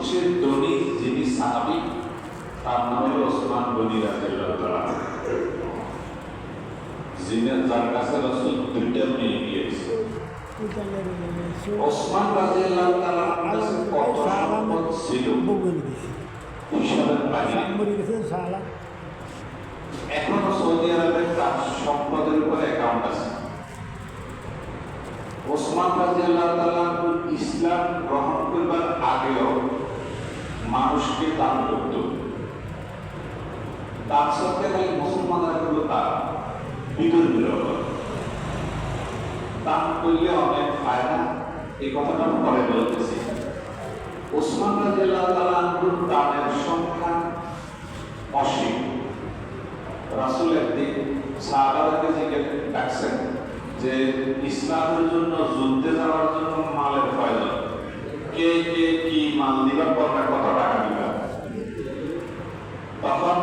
সবচেয়ে ধনী? যিনি সাহাবি, তার নাম হলো ওসমান গনি যিনি যার কাছে রসুল দুইটা মেয়ে গিয়েছে ওসমান রাজিয়াল্লাহ তাআলার কাছে কত সম্পদ ছিল? এখনও সৌদি আরবে তার সম্পদের উপরে অ্যাকাউন্ট আছে। ওসমান রাজিয়াল্লাহ তাআলা ইসলাম গ্রহণ করবার আগেও মানুষকে দান করত। দান সত্ত্বে খালি মুসলমানরা করল তার বিতর বিরোধ দান করলে অনেক ফায়দা এই কথাটা পরে বলতেছি। ওসমান রাজিয়াল্লাহ তাআলা দানের সংখ্যা অসীম। রাসুল একদিন সাহাবাদেরকে জিজ্ঞেস ডাকছেন যে, ইসলামের জন্য যুদ্ধে যাওয়ার জন্য মালের প্রয়োজন। কে কে, কি মাল দিবার পরে কত টাকা দিবা তখন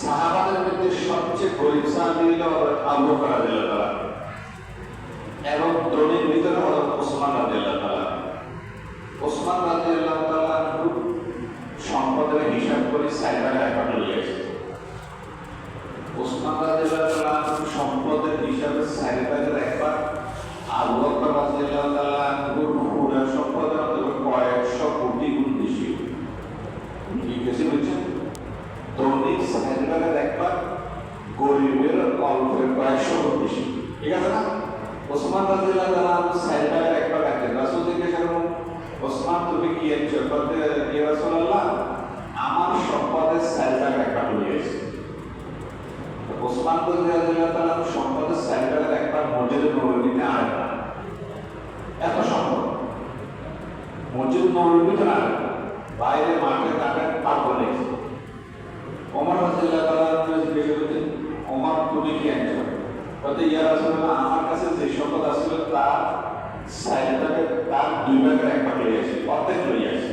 সাহাবাদের মধ্যে সবচেয়ে গরিব সাহাবি হল আবু করা দিল তারা এবং দ্রোণীর ভিতরে হল ওসমান রাজিয়াল্লাহ তালা ওসমান রাজিয়াল্লাহ তালা সম্পদের হিসাব করে সাইবার অ্যাকাউন্টে লিয়েছে ওসমান রাজিয়াল্লাহ তাআলা সম্পদের হিসাবে সাইডের একবার আবু বকর রাজিয়াল্লাহ তাআলা পুরো সম্পদের মধ্যে কয়েকশো কোটি গুণ বেশি কি বেশি বলছেন ধনী সাইডের একবার, গরিবের অল্পের গুণ বেশি ঠিক আছে না? ওসমান রাজিয়াল্লাহ তাআলা সাইডের একবার একজন রাসূল জিজ্ঞেস করলেন ওসমান, তুমি কি এনেছো বলতে ইয়া রাসূলুল্লাহ আমার সম্পদের সাইডের একবার নিয়েছে ওসমান গনি রাদিয়াল্লাহু তাআলা সম্পদের সাইডের একবার মসজিদ নববীতে আরেকটা এত সম্পদ। মসজিদ নববীতে আরেকটা বাইরে মাঠে ঘাটে পার্ক নেই ওমর রাদিয়াল্লাহু তাআলা জিজ্ঞেস করতেন ওমর তুমি কি আনছো বলতে ইয়া রাসূলুল্লাহ আমার কাছে যে সম্পদ আসলে তার সাইডটাকে তার দুই ভাগের এক ভাগ লই আসি অর্ধেক লই আসি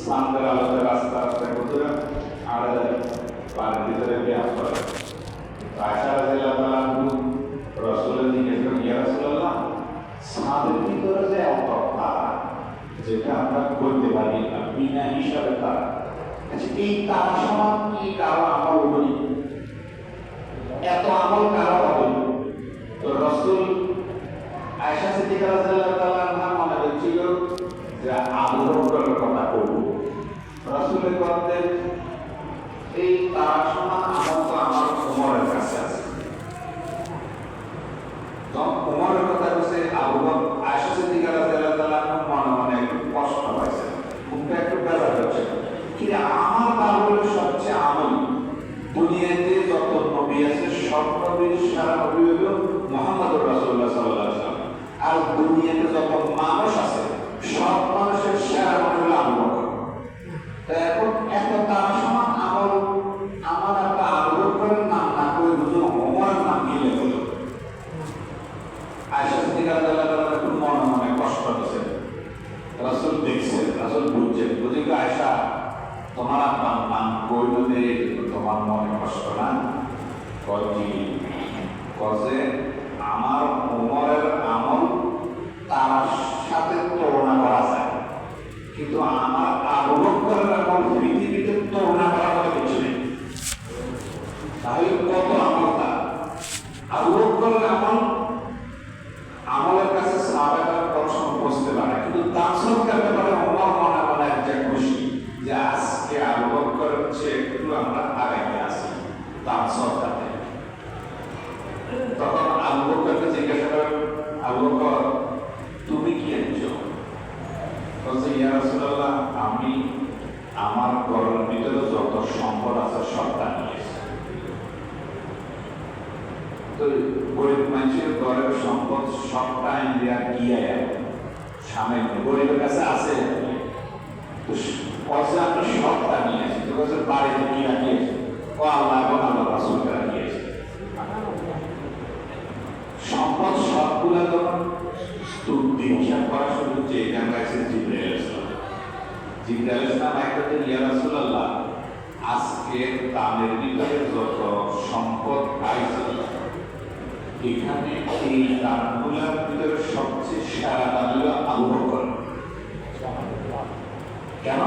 সামনের আলোতে রাস্তা রাস্তায় বন্ধুরা আমাদের বাড়ির ভিতরে ব্যায়াম করে রাজিয়াল্লাহু তাআলা রসুলের দিকে রাসূলুল্লাহ সাদের ভিতরে যে তারা যেটা আমরা করতে পারি না, বিনা হিসাবে তারা আচ্ছা এই তারা সমান কি কারও আমল করি এত আমল কারও হবে? তো রসুল আয়সা সিদ্দিকা রাদিয়াল্লাহু তাআলা মনে হচ্ছিল যে আবু রাসূলের কথা এই তার সমান আমল তো আমার উমরের কাছে আছে। তখন উমরের কথা বলছে আবু আয়েশা সিদ্দিকা রাদিয়াল্লাহু তাআলা মনে মনে একটু কষ্ট পাইছে। মুখটা একটু বেজার হচ্ছে কি রে, আমার হলো সবচেয়ে আমল দুনিয়াতে যত নবী আছে সব সারা নবী হলো মোহাম্মদুর রাসূলুল্লাহ সাল্লাল্লাহু আর দুনিয়াতে যত মানুষ আছে সব মানুষের সেরা নবী হলো আবু বকর তা এখন এত তার সমান আমল আমার একটা আবু বকরের নাম না করে দুটো ওমরের নাম গিলে হলো আয়েশা সিদ্দিকা রাদিয়াল্লাহু তাআলা একটু মনে মনে কষ্ট হচ্ছে রাসূল দেখছেন রাসূল বুঝছেন। বুঝে কি, আয়েশা, তোমার আপনার নাম কইল তোমার মনে কষ্ট না? কয় কজে আমার উমরের আমল তার সাথে তুলনা করা যায়। কিন্তু আমার বকরের আমল পৃথিবীতে তুলনা করা বলে কিছু নেই। তাহলে কত আমল তার? আবু আমল, আমলের কাছে সাহাবারা দর্শন বসতে পারে, কিন্তু দান সৎকার ব্যাপারে অমর মনে মনে একটা খুশি যে আজকে আবু বকরের আমরা আগামী আসি দান সৎকারে তখন আবু জিজ্ঞাসা করেন, আবু তুমি কি রাসূলুল্লাহ, আমি আমার ঘরের ভিতরে যত সম্পদ আছে সবটা নিয়ে তো গরিব মানুষের ঘরের সম্পদ সবটা ইন্ডিয়া গিয়ে সামনে গরিবের কাছে আছে। তো পয়সা আপনি সবটা তো বলছে বাড়িতে কি রাখিয়েছে ও আল্লাহ এবং আল্লাহ রাসুলকে রাখিয়েছে সম্পদ সবগুলা যখন তুলতে হিসাব করা শুরু হচ্ছে এটা আমরা এসে জিব্রাইল ইসলাম জিব্রাইল ইসলাম একটা ইয়া রাসূলুল্লাহ, আজকে তাদের ভিতরে যত সম্পদ পাইছে এখানে এই দানগুলোর ভিতরে সবচেয়ে সেরা দান হলো আবু বকর। কেন?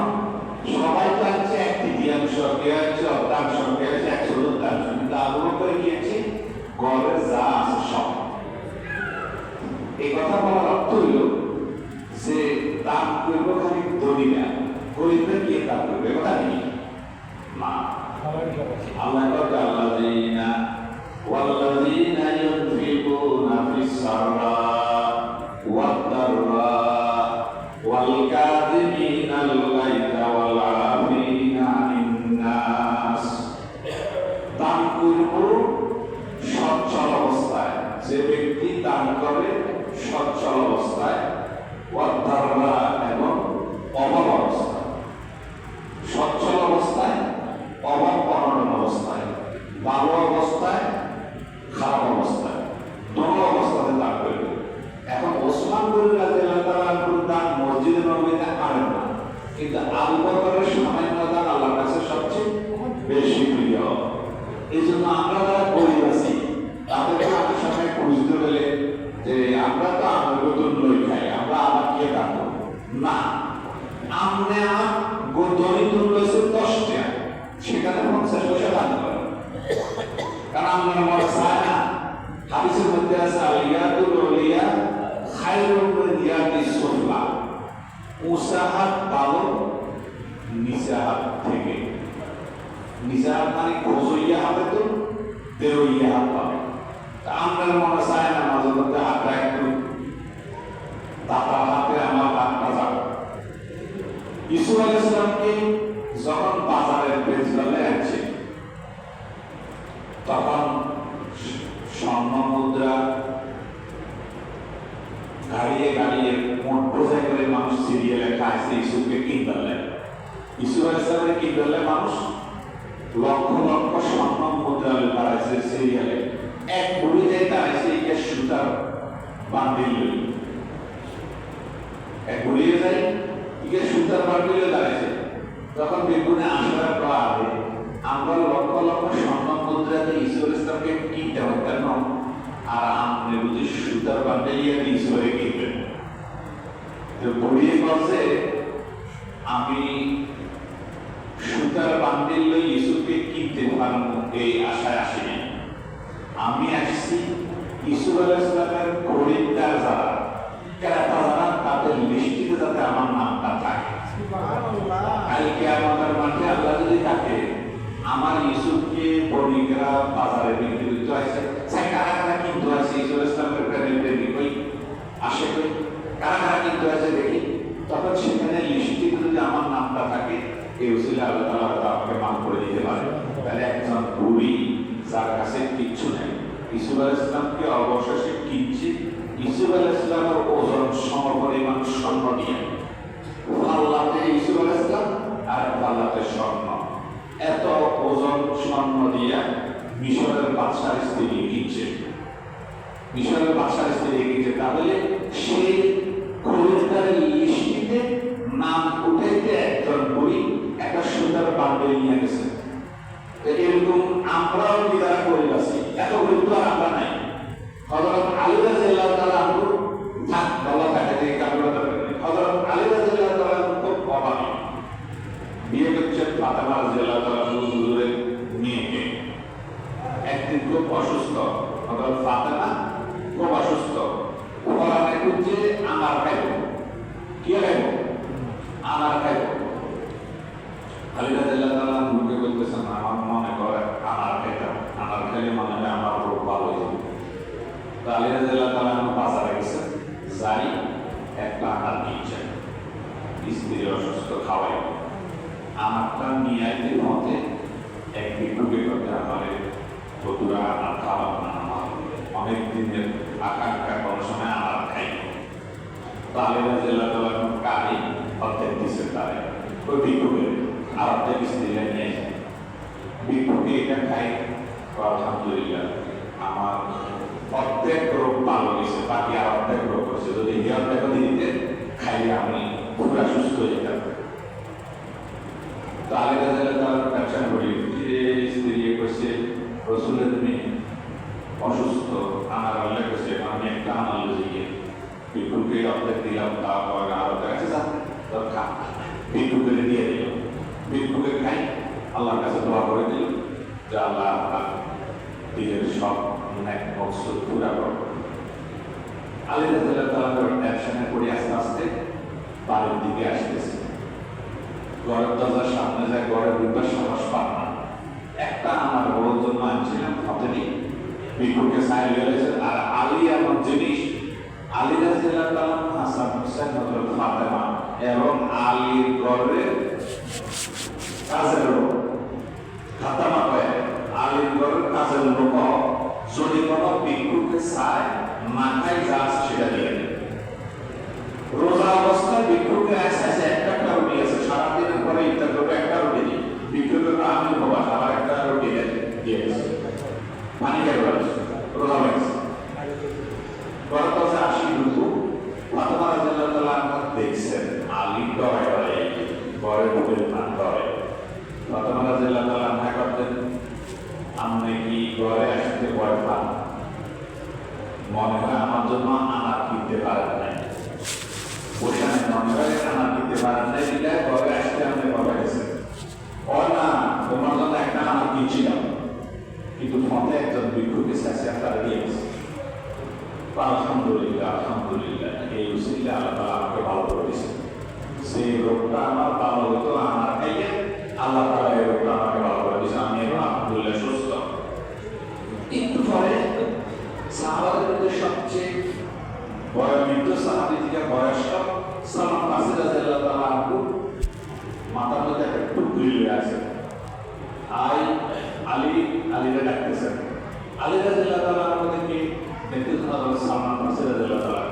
সবাই তো হচ্ছে এক তৃতীয়াংশ কেউ হচ্ছে অর্ধাংশ কেউ হচ্ছে এক চতুর্থাংশ কিন্তু আবু বকর গিয়েছে। গড়ের যা আছে সব। এই কথা বলার অর্থ হইল যে দান করব খালি দরিদ্রা গরিবরা গিয়ে দান করবে কথা নেই। না আল্লাহ কথা আল্লাযীনা ওয়াল্লাযীনা ইউনফিকুনা ফিস সাররা। ওয়াদ-দাররা করে সচ্ছল অবস্থায় ওয়াদ-দাররা এবং অভাব অবস্থায়। সচ্ছল অবস্থায়, অভাব অনটন অবস্থায়, ভালো অবস্থায়, খারাপ অবস্থায়। দোনো অবস্থাতে দান করবে এখন ওসমান তাআলা দান মসজিদে নববীতে আনেন না। কিন্তু আবু বকরের সামান্য দান আল্লাহর কাছে সবচেয়ে বেশি প্রিয়। এই জন্য আমরা যারা গরিব আছি তাদেরকে আমি সময় খুঁজতে পেলে যে আমরা তো আমার নতুন লই খাই আমরা আবার কে দান করব না আমনে আম দরিদ্র রয়েছে দশটা সেখানে পঞ্চাশ পয়সা দান করে কারণ আমরা মনে চায় না হাদিসের মধ্যে আছে আলিয়াতুল ওলিয়া খায়রুম মিন ইয়াদি সুফলা উসাহাত ভালো নিসাহাত থেকে। নিসাহাত মানে খোঁজইয়া হবে তো হাত পাবে। তা আমরা মনে না, মাঝে মধ্যে হাতটা একটু হাতে আমার ইসু আলাইসালামকে যখন বাজারের পেছনে আছে তখন স্বর্ণ মুদ্রা গাড়িয়ে গাড়িয়ে মোটরসাই করে মানুষ সিরিয়ালে খাইছে ইসুকে কিনতে ইসু আলাইসালামের কিনতে মানুষ লক্ষ লক্ষ স্বর্ণ মুদ্রা দাঁড়াইছে সিরিয়ালে এক বুড়ি যে দাঁড়াইছে এটা সুতার বান্ডিল এক বুড়িয়ে যায় ইকে সুতার বান্ডিলে দাঁড়াইছে তখন বেগুনে আসার পর আমরা লক্ষ লক্ষ স্বর্ণ মুদ্রাতে ঈশ্বর ইসলামকে কিনতে পারতেন না আর আপনি বুঝি সুতার বান্ডিলিয়ে ঈশ্বরে কিনবেন তো বুড়িয়ে বলছে আমি সুতার বান্ডিল লই ইসুকে কিনতে পারব এই আশায় আসিনি। আমি আসছি ইসুর আলাইসলামের খরিদ্দার যারা ক্রেতা যারা তাদের লিস্টিতে যাতে আমার নামটা থাকে। কালকে আমাদের মাঠে আল্লাহ যদি থাকে আমার ইসুফকে বণিকরা বাজারে বিক্রি করতে কারা কারা কিন্তু আছে ইসুর ইসলামের আসে কারা কারা কিন্তু আছে দেখি? তখন সেখানে আমার নামটা থাকে, এই আল্লাহ হয়তো আমাকে করে দিতে পারে। তাহলে একজন বুড়ি যার কাছে কিচ্ছু নেই। ইসুফ আলাহ ইসলামকে অবশেষে কিনছে ইসুফ আলাহ ইসলামের ওজন সমপরিমাণ স্বর্ণ নিয়ে। পাল্লাতে ইসুফ আলাহ ইসলাম আর পাল্লাতে স্বর্ণ। এত ওজন স্বর্ণ দিয়া মিশরের বাদশার স্ত্রী কিনছে মিশরের বাদশার স্ত্রী কিনছে তাহলে সেই খরিদ্দারের লিস্টিতে নাম উঠাইতে একজন বুড়ি, একটা সুন্দর বান্ডেল নিয়ে গেছে। এরকম আমরাও বিদায় করে আছি এত গুরুত্ব আমরা নাই। হজরত আলী তাআলা আনহু থাক বলা থাকে যে কাবুলা দরকার নেই হজরত আলী রাজিয়াল্লাহু তাআলা আনহু খুব অভাবী বিয়ে করছেন ফাতেমা তাআলা আনহু হুজুরের মেয়েকে। একদিন খুব অসুস্থ হজরত ফাতেমা খুব অসুস্থ কোরআনে খুঁজছে আমার খাইব। কি খাইব? আমার খাইব। আলী রাজিয়াল্লাহু তাআলা আনহুকে বলতেছেন আমার মনে করে আমার খাইতাম। আমার খাইলে মনে হয় আমার রোগ ভালো হয়ে যাবে। তো আলী রাজিয়াল্লাহু তাআলা আনহু বাজারে গেছে। যাই একটা আনার নিয়েছেন স্ত্রী অসুস্থ খাওয়াই আইতে মতে এক ভিক্ষুকে করতে আমারে বন্ধুরা আমার খাওয়া না আমার অনেক দিনের আকাঙ্ক্ষা কোনো সময় আমার খাই তালেরা জেলা দলের কারি অর্ধেক দিছে তারে ওই ভিক্ষুকে আর অর্ধেক দিলে নিয়ে যায় ভিক্ষুকে এটা খাই আলহামদুলিল্লাহ আমার অর্ধেক রোগ ভালো গেছে বাকি আর অর্ধেক রোগ করছে যদি অর্ধেক দিতে খাইলে আমি পুরা সুস্থ হয়ে যেতাম তাহলে তাদের তার ব্যবসা করি। যে স্ত্রী করছে। রসুলের তুমি অসুস্থ আমার আল্লাহ করছে। আমি একটা আমার লজিকে বিপুলকে দিলাম, তারপর খাই। আল্লাহর কাছে দোয়া করে দিল যে আল্লাহ দিলের সব ন্যাক মকসুদ পুরা করো আলী রাজাল্লাহ তাআলা টেনশনে পড়ে আস্তে আস্তে বাড়ির দিকে আসতেছে। ঘরের দরজার সামনে যায়, ঘরের ভিতর সাহস পান না একটা আমার বড় জন্য আনছিলাম হতেনি বিক্ষুকে সাইল গেছে আর আলী এমন জিনিস, আলী রাজিয়াল্লাহু তাআলা হাসান হোসেন হযরত ফাতেমা এবং আলীর ঘরে কাজের লোক। খাতামা কয় আলীর ঘরের কাজের লোক যদি কোনো বিক্ষুকে চায় মাথায় যা সেটা দিয়ে রোজা অবস্থায় ভিক্ষুকে আসে একটা একটা রুটি আছে সারাদিনের পরে ইফতার করবে, একটা রুটি দিই ভিক্ষুকে আমি উপবাস আবার একটা রুটি দিয়ে গেছে। পানি খেয়ে রোজা হয়েছে। পরে তো সে আসি ঢুকু ফাতেমা রাদিয়াল্লাহু তাআলা দেখছেন, আলী ডরে ডরে ঘরে ঢুকে পান ডরে। রাদিয়াল্লাহু তাআলা আনহা করতেন আপনি কি ঘরে আসতে ভয় পান? মনে হয় আমার জন্য আনার কিনতে পারেন নাই। ওখানে নন্দারে আনা দিতে পারেন নাই দিলে ঘরে আসতে আমি বলা গেছে ও না তোমার জন্য আনা দিয়েছিলাম কিন্তু ফোনে একজন বিক্ষুকে শেষে তারা দিয়ে গেছে আলহামদুলিল্লাহ আলহামদুলিল্লাহ, এই উসিলে আল্লাহ তালা আমাকে ভালো করেছে দিয়েছে। সেই রোগটা আমার ভালো হতো আমার খাইয়ে আল্লাহ তালা এই রোগটা আমাকে ভালো করে দিয়েছে। আমি এখন আলহামদুলিল্লাহ সুস্থ একটু পরে সাহাবাদের মধ্যে সবচেয়ে বড় মৃত্যু সাহাবি থেকে বয়স্ক সালাম নাসির রাদিয়াল্লাহু তাআলা আনহু মাথার মধ্যে একটা টুকরি লয়ে আছে আই আলী আলীরে ডাকতেছেন আলী রাদিয়াল্লাহু তাআলা আমাদেরকে দেখতে শোনা গেল সালমান নাসির রাদিয়াল্লাহু তাআলা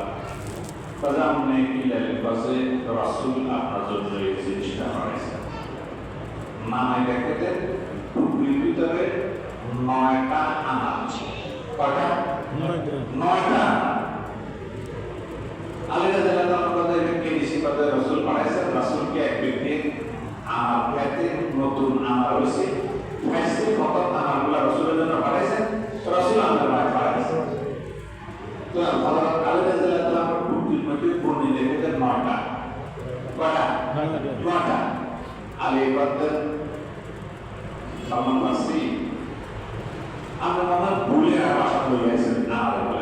কাজে আপনি কি লাগলেন কাছে রাসূল আপনার জন্য এই জিনিসটা বানাইছেন নামে দেখতে টুকরির ভিতরে নয়টা আনাজ কয়টা নয়টা আলীরা জেলা আমাদের এখানে কৃষি পদে রসুল পাঠাইছেন রসুলকে এক ব্যক্তি আমার খ্যাতি নতুন আমার হয়েছে ফ্যাসি কত আমারগুলো রসুলের জন্য পাঠাইছেন তো হযরত আলীরা জেলা তো আমার মধ্যে পূর্ণি দেখেছেন আলী মাসি আমরা মনে ভুলে আর বাসা গেছেন আমার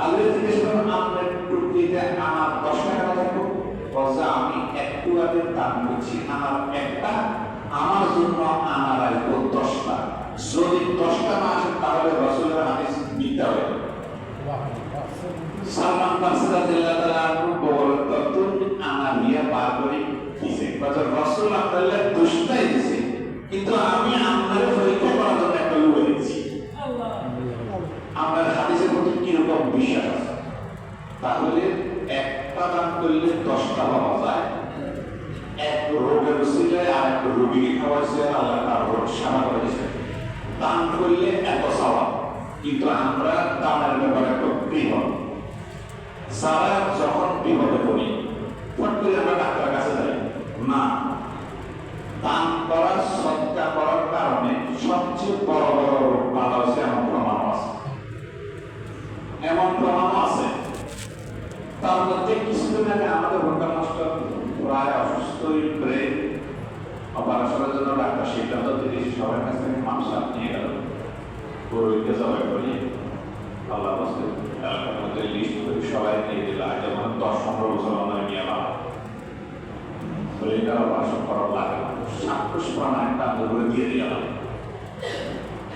আল্লাহ জিজ্ঞেস করেন আপনার টুকরিতে আমার দশ টাকা থাকব বলছে, আমি একটু আগে দান করছি আমার একটা, আমার জন্য আমার আসব দশটা। যদি দশটা না আসে, তাহলে রসুলের হাদিস মিথ্যা হবে সালমান বাসরা জেলা তারা বড় তত্ত্ব আমার নিয়ে বার করে, দিছে। রসুল আপনার দুষ্টাই দিছে। কিন্তু আমি আপনার পরীক্ষা করার জন্য একটা লুয়ে দিচ্ছি আপনার হাদিসের কীরকম বিশ্বাস আছে। তাহলে একটা দান করলে দশটা পাওয়া যায় এক রোগের উসিলায় আর এক রোগীকে খাওয়াইছে, আল্লাহ তার রোগ সারা করেছে। দান করলে এত সওয়াব কিন্তু আমরা দানের ব্যাপারে একটু বিপদ। যারা যখন বিপদে পড়ি ফট করে আমরা ডাক্তারের কাছে যাই। না, দান করা সৎকার করার কারণে সবচেয়ে বড় বড় ভালো হচ্ছে আছে এমন প্রমাণ আছে। তার মধ্যে কিছুদিন আগে আমাদের ভোটার মাস্টার প্রায় অসুস্থ ব্রেন, অপারেশনের জন্য ডাক্তার সিদ্ধান্ত সবার কাছ থেকে মাংস নিয়ে গেল। পুরোহিতকে করিয়ে আল্লাহ এলাকার লিস্ট করে সবাই নিয়ে দিল আগে দশ, পনেরো বছর আমাদের নিয়ে এটা অপারেশন করা লাগে সাতশো প্রাণ একটা করে দিয়ে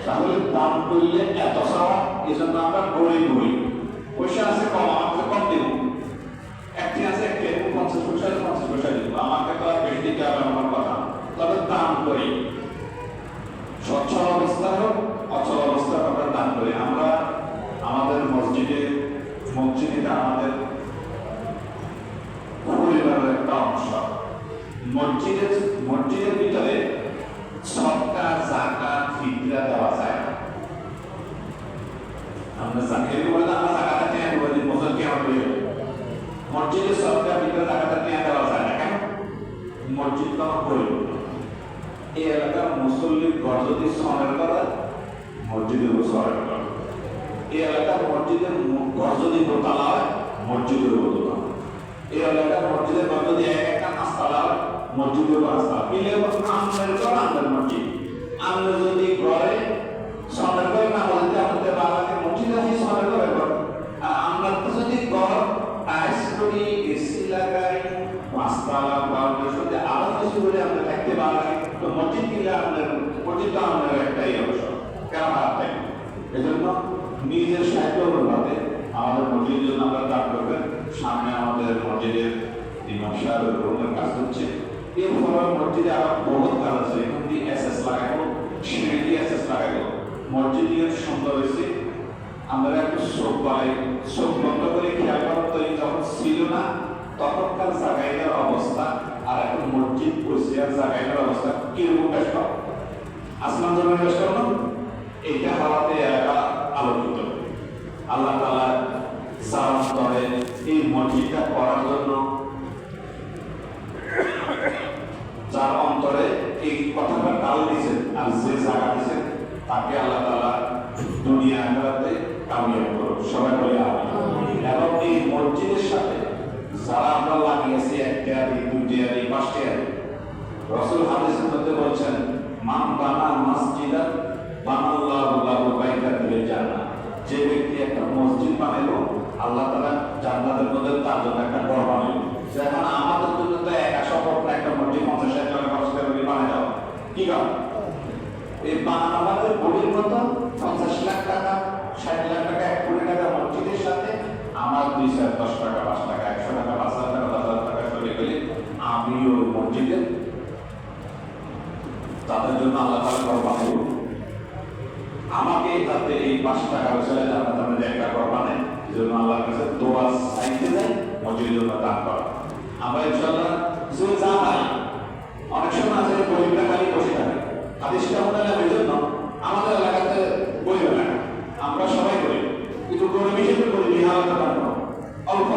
তাহলে দান করলে এত সারা এই জন্য আমরা গরিব হই। পয়সা আছে কম, আমাকে কম দেব। একটি আছে একটি পঞ্চাশ পয়সা পঞ্চাশ পয়সা দিব। আমাকে তো আর বেশি দিতে হবে আমার কথা। তবে দান করি। সচ্ছল অবস্থা হোক, অচল অবস্থা আমরা দান করি। আমরা আমাদের মসজিদে, মসজিদ আমাদের পরিবারের একটা অংশ। মসজিদের মসজিদের ভিতরে সরকার জাকাত, ফিতরা দেওয়া যায়। আমরা জাকাত বলে আমরা জাকাত কেন বলি মুসল কেন বলি মসজিদের সরকার ভিতরে জাকাত কেন দেওয়া যায় না কেন? মসজিদ তো আমার পরিবার এই এলাকার মুসল্লির ঘর যদি সনের করা মসজিদের সনের করা এই এলাকার মসজিদের ঘর যদি দোতলা হয়, মসজিদের দোতলা এই এলাকার মসজিদের ঘর যদি এক একটা পাঁচতলা হয়, মসজিদের পাঁচতলা মিলে আমের ঘর আমের মসজিদ। আমরা যদি ঘরে সনের করে না বলতে আমাদের বাবাকে মসজিদ আছে সনের ঘরে। বহুত কাজ লাগাবো সিঁড়ি দিয়ে এসএস আমরা একটু চোখ বাড়াই। চোখ বন্ধ করে খেয়াল করার তৈরি ছিল না, তখনকার জাগাইনের অবস্থা আর এখন মসজিদ বসিয়ার জাগাইনের অবস্থা কীরকম কম আসমান কম না? এটা হওয়াতে এলাকা আলোকিত। আল্লাহ তালা যার অন্তরে এই মসজিদটা করার জন্য। যার অন্তরে এই কথাটা ডাল দিয়েছেন আর যে জায়গা দিয়েছেন তাকে আল্লাহ তালা দুনিয়া আখেরাতে কামিয়াব করুন সবাই বলে এবং এই মসজিদের সাথে যারা আমরা লাগিয়েছি একটা রসুল হাদিসের মধ্যে বলছেন মান বানা মসজিদা বানাল্লাহু লাহু বাইতান ফিল জান্নাহ যে ব্যক্তি একটা মসজিদ বানাইলো আল্লাহ তাআলা জান্নাতের মধ্যে তার জন্য একটা ঘর বানাইলো যেমন আমাদের জন্য তো একা সম্ভব একটা মসজিদ পঞ্চাশ ষাট টাকা খরচ করে বানাই দাও কি কারণ এই বানানো আমাদের বড়ির মতো পঞ্চাশ লাখ টাকা ষাট লাখ টাকা এক কোটি টাকা মসজিদের সাথে আমার দুই চার দশ টাকা পাঁচ টাকা একশো টাকা পাঁচ হাজার টাকা দশ হাজার টাকা চলে গেলে আমি মসজিদের তাদের জন্য আল্লাহ আমাকে যাতে এই পাঁচ টাকা বছরে জানা তাদের একটা ঘর বানায়, এই জন্য আল্লাহর কাছে দোয়া চাইতে যাই মসজিদের জন্য দান করা। আমরা ইনশাআল্লাহ যে যা পাই অনেক সময় আছে গরিবরা খালি বসে থাকে। হাদিসটা লাগে এই জন্য, আমাদের এলাকাতে গরিব এলাকা, আমরা সবাই গরিব। কিন্তু গরিব হিসেবে গরিব পারব অল্প।